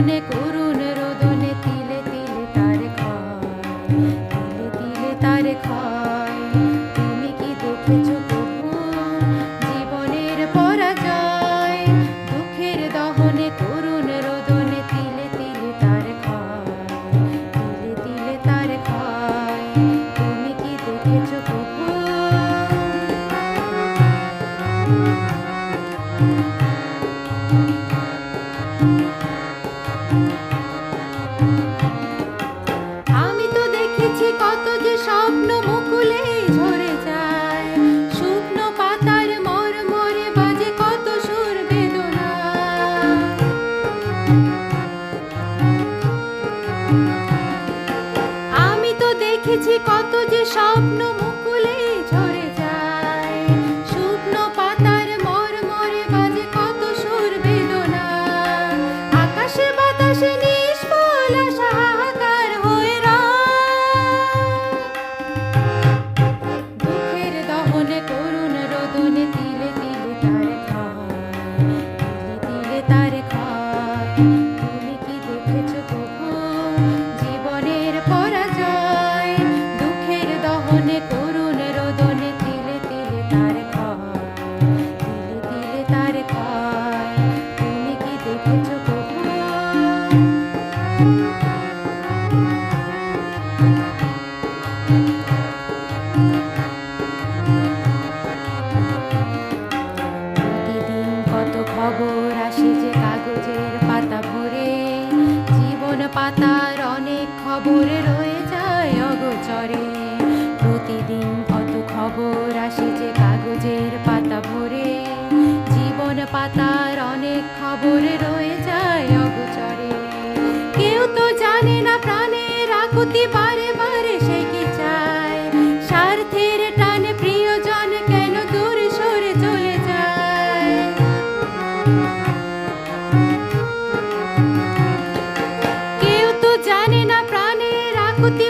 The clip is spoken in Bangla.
করুণে করুণ রোদনে তিলে তিলে তার খয় তিলে তিলে তার খয় দেখেছি কত যে স্বপ্ন মুকুলে ঝরে যায়। শুকনো পাতার মরমরে বাজে কত সুর বেদনা। আকাশে বাতাসে নিষ্ফল সাহাকার দহনে করুণ রোদনে তিলে তিলে তার তিলে তিলে তার তুমি কি দেখেছ প্রতিদিন কত খবর আসে কাগজের পাতা ভরে, জীবন পাতার অনেক খবরে রয়ে যায় অগোচরে। দিন কত খবর আসে যে কাগজের পাতা ভরে। জীবন পাতার অনেক খবর রয়ে যায় অগোচরে। কেউ তো জানে না প্রাণের আকুতি বারে বারে সে কি চায়। স্বার্থের টানে প্রিয়জন কেন দূর সরে চলে যায়? কেউ তো জানে না প্রাণের আকুতি